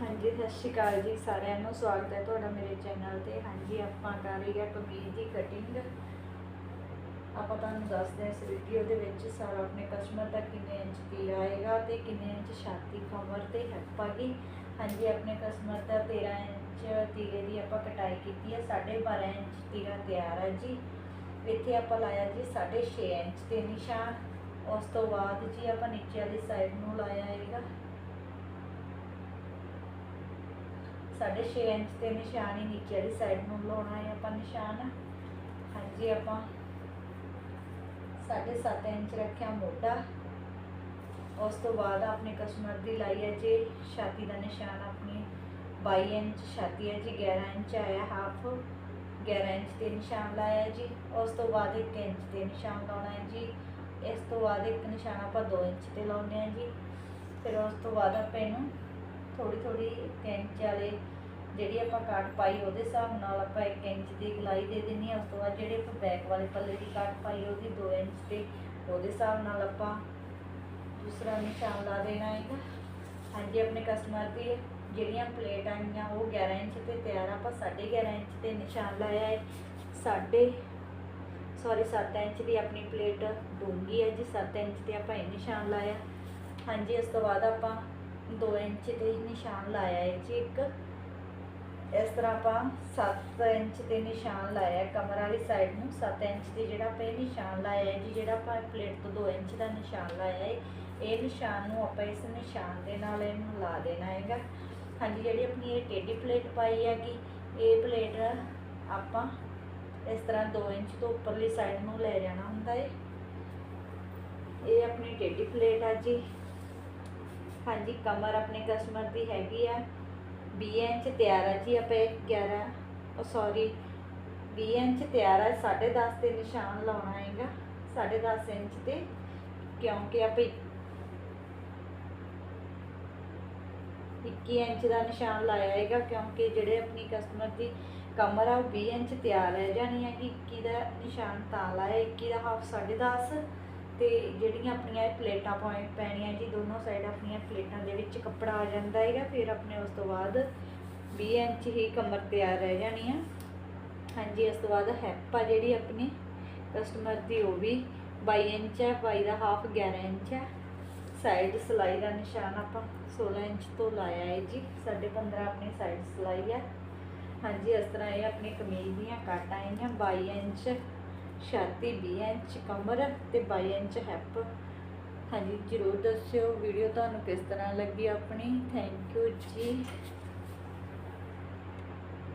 ਹਾਂਜੀ, ਸਤਿ ਸ਼੍ਰੀ ਅਕਾਲ ਜੀ ਸਾਰਿਆਂ ਨੂੰ। ਸਵਾਗਤ ਹੈ ਤੁਹਾਡਾ ਮੇਰੇ ਚੈਨਲ ਤੇ। ਹਾਂਜੀ, ਆਪਾਂ ਕਰ ਰਹੀ ਹਾਂ ਕਮੀਜ਼ ਦੀ ਕਟਿੰਗ ਆਪਾਂ ਤੁਹਾਨੂੰ ਦੱਸਦੇ ਹਾਂ ਇਸ ਵੀਡੀਓ ਦੇ ਵਿੱਚ ਸਾਰਾ ਆਪਣੇ ਕਸਟਮਰ ਦਾ ਕਿੰਨੇ ਇੰਚ ਕੀ ਆਏਗਾ ਤੇ ਕਿੰਨੇ ਇੰਚ ਛਾਤੀ ਕਮਰ ਤੇ ਹਿੱਪ ਆ ਹਾਂਜੀ, ਆਪਣੇ ਕਸਟਮਰ ਦਾ 13 ਇੰਚ ਤੀਰੇ ਦੀ ਆਪਾਂ ਕਟਾਈ ਕੀਤੀ ਹੈ। 12.5 ਇੰਚ ਤੀਰਾ ਤਿਆਰ ਹੈ ਜੀ। ਇੱਥੇ ਆਪਾਂ ਲਾਇਆ ਜੀ 6.5 ਇੰਚ ਤੇ ਨਿਸ਼ਾਨ। ਉਸ ਤੋਂ ਬਾਅਦ ਜੀ ਆਪਾਂ ਨੀਚੇ ਵਾਲੀ ਸਾਈਡ ਨੂੰ ਲਾਇਆ ਹੈਗਾ। ਸਾਢੇ ਛੇ ਇੰਚ ਤੇ ਨਿਸ਼ਾਨ ਹੀ ਨੀਚੇ ਵਾਲੀ ਸਾਈਡ ਨੂੰ ਲਾਉਣਾ ਹੈ ਆਪਾਂ ਨਿਸ਼ਾਨ। ਹਾਂਜੀ, ਆਪਾਂ ਸਾਢੇ ਸੱਤ ਇੰਚ ਰੱਖਿਆ ਮੋਢਾ। ਉਸ ਤੋਂ ਬਾਅਦ ਆਪਣੇ ਕਸਟਮਰ ਦੀ ਲਾਈ ਹੈ ਜੀ, ਛਾਤੀ ਦਾ ਨਿਸ਼ਾਨ ਆਪਣੀ 22 ਇੰਚ, ਛਾਤੀ ਹੈ ਜੀ 11 ਇੰਚ ਆਇਆ ਹਾਫ 11 ਇੰਚ ਤੇ ਨਿਸ਼ਾਨ ਲਾਇਆ ਜੀ। ਉਸ ਤੋਂ ਬਾਅਦ 1 ਇੰਚ ਤੇ ਨਿਸ਼ਾਨ ਲਾਉਣਾ ਹੈ ਜੀ। ਇਸ ਤੋਂ ਬਾਅਦ ਇੱਕ ਨਿਸ਼ਾਨ ਆਪਾਂ 2 ਇੰਚ ਤੇ ਲਾਉਂਦੇ ਹਾਂ ਜੀ। ਫਿਰ ਉਸ ਤੋਂ ਬਾਅਦ ਆਪਾਂ ਇਹਨੂੰ ਥੋੜੀ ਥੋੜੀ 1 ਇੰਚ ਵਾਲੇ ਜਿਹੜੀ ਆਪਾਂ ਕੱਟ ਪਾਈ ਉਹਦੇ ਹਿਸਾਬ ਨਾਲ ਆਪਾਂ 1 ਇੰਚ ਦੀ ਗਲਾਈ ਦੇ ਦੇਣੀ ਹੈ। ਉਸ ਤੋਂ ਬਾਅਦ ਜਿਹੜੇ ਆਪਾਂ ਬੈਕ ਵਾਲੇ ਪੱਲੇ ਦੀ ਕੱਟ ਪਾਈ ਉਹਦੀ 2 ਇੰਚ ਤੇ ਉਹਦੇ ਹਿਸਾਬ ਨਾਲ ਆਪਾਂ ਦੂਸਰਾ ਨਿਸ਼ਾਨ ਲਾ ਦੇਣਾ ਹੈਗਾ। ਹਾਂਜੀ ਆਪਣੇ ਕਸਟਮਰ ਦੀ ਜਿਹੜੀਆਂ ਪਲੇਟ ਆਈਆਂ ਉਹ 11 ਇੰਚ ਤੇ ਤਿਆਰ ਆ, ਆਪਾਂ 11.5 ਇੰਚ ਤੇ ਨਿਸ਼ਾਨ ਲਾਇਆ ਹੈ। ਸਾਢੇ ਸੌਰੀ 7 ਇੰਚ ਦੀ ਆਪਣੀ ਪਲੇਟ ਡੂੰਗੀ ਹੈ ਜੀ। 7 ਇੰਚ ਤੇ ਆਪਾਂ ਇਹ ਨਿਸ਼ਾਨ ਲਾਇਆ। ਹਾਂਜੀ ਇਸ ਤੋਂ ਬਾਅਦ ਆਪਾਂ 2 ਇੰਚ ਤੇ ਨਿਸ਼ਾਨ ਲਾਇਆ ਹੈ ਜੀ ਇੱਕ। ਇਸ ਤਰ੍ਹਾਂ ਆਪਾਂ 7 ਇੰਚ ਤੇ ਨਿਸ਼ਾਨ ਲਾਇਆ ਹੈ। ਕਮਰ ਵਾਲੀ ਸਾਈਡ ਨੂੰ 7 ਇੰਚ ਤੇ ਜਿਹੜਾ ਆਪਾਂ ਇਹ ਨਿਸ਼ਾਨ ਲਾਇਆ ਹੈ ਜੀ, ਜਿਹੜਾ ਆਪਾਂ ਪਲੇਟ ਤੋਂ 2 ਇੰਚ ਦਾ ਨਿਸ਼ਾਨ ਲਾਇਆ ਹੈ, ਇਹ ਨਿਸ਼ਾਨ ਨੂੰ ਆਪਾਂ ਇਸ ਨਿਸ਼ਾਨ ਦੇ ਨਾਲ ਇਹਨੂੰ ਲਾ ਦੇਣਾ ਹੈਗਾ। ਹਾਂਜੀ, ਜਿਹੜੀ ਆਪਣੀ ਇਹ ਟੇਢੀ ਪਲੇਟ ਪਾਈ ਹੈਗੀ, ਇਹ ਪਲੇਟ ਆਪਾਂ ਇਸ ਤਰ੍ਹਾਂ 2 ਇੰਚ ਤੋਂ ਉੱਪਰਲੀ ਸਾਈਡ ਨੂੰ ਲੈ ਜਾਣਾ ਹੁੰਦਾ ਹੈ। ਇਹ ਆਪਣੀ ਟੇਢੀ ਪਲੇਟ ਆ ਜੀ। ਹਾਂਜੀ, ਕਮਰ ਆਪਣੇ ਕਸਟਮਰ ਦੀ ਹੈਗੀ ਆ। 20 ਇੰਚ ਤਿਆਰ ਆ ਜੀ, ਆਪਾਂ 11 ਉਹ ਸੌਰੀ 20 ਇੰਚ ਤਿਆਰ ਆ 10.5 ਤੇ ਨਿਸ਼ਾਨ ਲਾਉਣਾ ਹੈਗਾ 10.5 ਇੰਚ ਤੇ, ਕਿਉਂਕਿ ਆਪਾਂ 21 ਇੰਚ ਦਾ ਨਿਸ਼ਾਨ ਲਾਇਆ ਹੈਗਾ, ਕਿਉਂਕਿ ਜਿਹੜੇ ਆਪਣੀ ਕਸਟਮਰ ਦੀ ਕਮਰ ਆ, ਉਹ 20 ਇੰਚ ਤਿਆਰ ਰਹਿ ਜਾਣੀ ਹੈ ਕਿ 21 ਦਾ ਨਿਸ਼ਾਨ ਤਾਂ ਲਾਇਆ 21 ਦਾ ਹਾਫ 10.5 ਤੇ ਜਿਹੜੀਆਂ ਆਪਣੀਆਂ ਇਹ ਪਲੇਟਾਂ ਪੁਆਇੰਟ ਪੈਣੀਆਂ ਜੀ, ਦੋਨੋਂ ਸਾਈਡ ਆਪਣੀਆਂ ਪਲੇਟਾਂ ਦੇ ਵਿੱਚ ਕੱਪੜਾ ਆ ਜਾਂਦਾ ਹੈਗਾ, ਫਿਰ ਆਪਣੇ ਉਸ ਤੋਂ ਬਾਅਦ 20 ਇੰਚ ਹੀ ਕਮਰ ਤਿਆਰ ਰਹਿ ਜਾਣੀ ਆ। ਹਾਂਜੀ, ਉਸ ਤੋਂ ਬਾਅਦ ਹੈਪ ਆ ਜਿਹੜੀ ਆਪਣੀ ਕਸਟਮਰ ਦੀ, ਉਹ ਵੀ 22 ਇੰਚ ਹੈ 22 ਦਾ ਹਾਫ 11 ਇੰਚ ਹੈ ਸਾਈਡ ਸਲਾਈ ਦਾ ਨਿਸ਼ਾਨ ਆਪਾਂ 16 ਇੰਚ ਤੋਂ ਲਾਇਆ ਹੈ ਜੀ 15.5 ਆਪਣੀ ਸਾਈਡ ਸਲਾਈ ਹੈ ਹਾਂਜੀ, ਇਸ ਤਰ੍ਹਾਂ ਇਹ ਆਪਣੀ ਕਮੀਜ਼ ਦੀਆਂ ਕੱਟ ਆਈਆਂ 22 ਇੰਚ ਛਾਤੀ 20 ਇੰਚ, ਕਮਰ ਤੇ 22 ਇੰਚ ਹੈਪ ਹਾਂਜੀ, ਜਰੂਰ ਦੱਸਿਓ ਵੀਡੀਓ ਤੁਹਾਨੂੰ ਕਿਸ ਤਰ੍ਹਾਂ ਲੱਗੀ ਆਪਣੀ? ਥੈਂਕ ਯੂ ਜੀ।